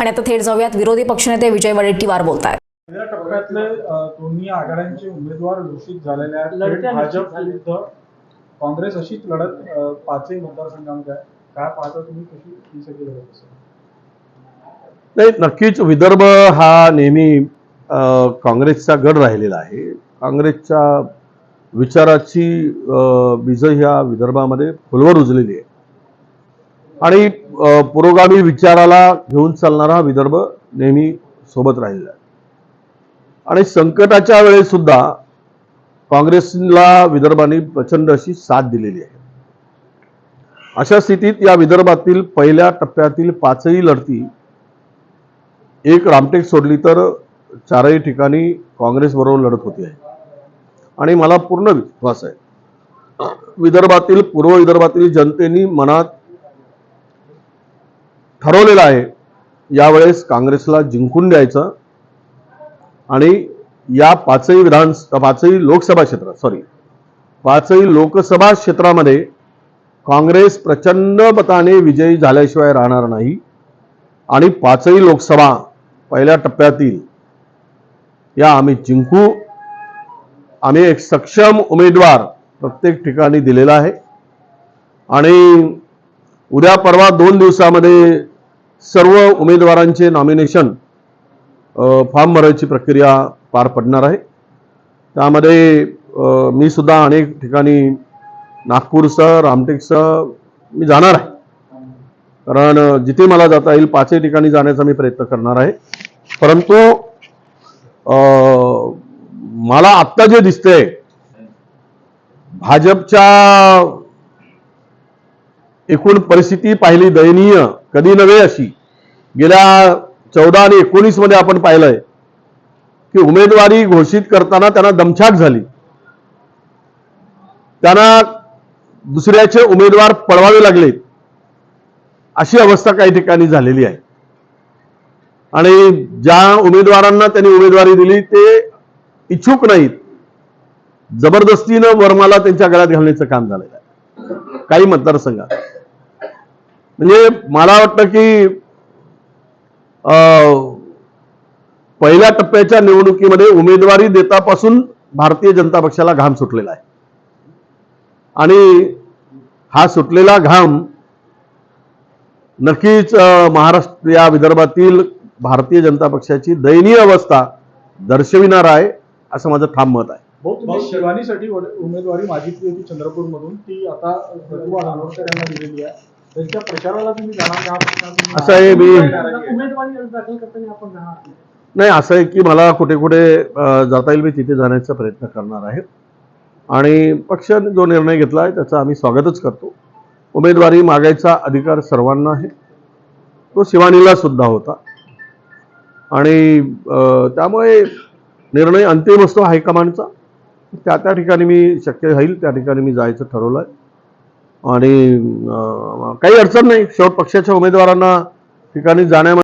आणि आता थेट जाऊयात. विरोधी पक्षनेते विजय वडेट्टीवार बोलत आहेत पहिल्या टप्प्यातले दोन्ही आघाड्यांचे उमेदवार घोषित झालेले आहेत. भाजप विरुद्ध काँग्रेस अशीच लढत पाचही मतदारसंघामध्ये आहे. काय पाहता तुम्ही? कशी ही सगळी लढत असेल नाही नक्कीच विदर्भ हा नेहमी काँग्रेसचा गड राहिलेला आहे. काँग्रेसच्या विचाराची बीजं ह्या विदर्भामध्ये फुलवर रुजलेली आहे. आणि पुरोगामी विचाराला घेऊन चालणारा हा विदर्भ नेहमी सोबत राहिलेला आहे. आणि संकटाच्या वेळेस सुद्धा काँग्रेसला विदर्भाने प्रचंड अशी साथ दिलेली आहे. अशा स्थितीत या विदर्भातील पहिल्या टप्प्यातील पाचही लढती एक रामटेक सोडली तर चारही ठिकाणी काँग्रेसबरोबर लढत होती. आहे आणि मला पूर्ण विश्वास आहे विदर्भातील पूर्व विदर्भातील जनतेनी मनात ठरवलेलं आहे. यावेळेस काँग्रेसला जिंकून द्यायचं आणि या पाचही विधान पाचही लोकसभा क्षेत्र सॉरी पाचही लोकसभा क्षेत्रामध्ये काँग्रेस प्रचंड मताने विजयी झाल्याशिवाय राहणार नाही. आणि पाचही लोकसभा पहिल्या टप्प्यातील या आम्ही जिंकू. आम्ही एक सक्षम उमेदवार प्रत्येक ठिकाणी दिलेला आहे. आणि उद्या परवा दोन दिवसामध्ये सर्व उमेदवारांचे नॉमिनेशन फॉर्म भरायची प्रक्रिया पार पडणार आहे. त्यामध्ये मी सुद्धा अनेक ठिकाणी नागपूरसह रामटेकसह मी जाणार आहे. कारण जिथे मला जाता येईल पाचही ठिकाणी जाण्याचा मी प्रयत्न करणार आहे. परंतु मला आत्ता जे दिसतंय भाजपच्या एकूण परिस्थिती पाहिली दयनीय कधी नव्हे अशी. गेल्या चौदा आणि एकोणीसमध्ये आपण पाहिलंय की उमेदवारी घोषित करताना त्यांना दमछाक झाली. त्यांना दुसऱ्याचे उमेदवार पळवावे लागले अशी अवस्था काही ठिकाणी झालेली आहे. आणि ज्या उमेदवारांना त्यांनी उमेदवारी दिली ते इच्छुक नाहीत. जबरदस्तीनं वर्माला त्यांच्या गळ्यात घालण्याचं काम झालेलं आहे. काही मतदारसंघात. म्हणजे मला वाटतं की पहिल्या टप्प्याच्या निवडणुकीमध्ये उमेदवारी देतापासून भारतीय जनता पक्षाला घाम सुटलेला आहे. आणि हा सुटलेला घाम नक्कीच महाराष्ट्र या विदर्भातील भारतीय जनता पक्षाची दयनीय अवस्था दर्शविणार आहे असं माझं ठाम मत आहे. भाऊ उमेदवारी मागितली होती चंद्रपूरमधून ती आता यांना दिलेली आहे. त्यांच्या प्रचाराला तुम्ही जाणार का? तुम्ही- असं आहे, मी- उमेदवारी अर्ज दाखल करताना आपण जाणार नाही असं आहे की मला कुठे कुठे अ, जाता येईल मी तिथे जाण्याचा प्रयत्न करणार आहे. आणि पक्षाने जो निर्णय घेतला आहे त्याचं आम्ही स्वागतच करतो. उमेदवारी मागायचा अधिकार सर्वांना आहे. तो शिवानीला सुद्धा होता. आणि अ, त्यामुळे निर्णय अंतिम असतो हायकमांडचा. त्या त्या ठिकाणी मी शक्य होईल त्या ठिकाणी मी जायचं ठरवलं आहे आणि काही अडचण नाही. शेवट पक्षाच्या उमेदवारांना ठिकाणी जाण्यामध्ये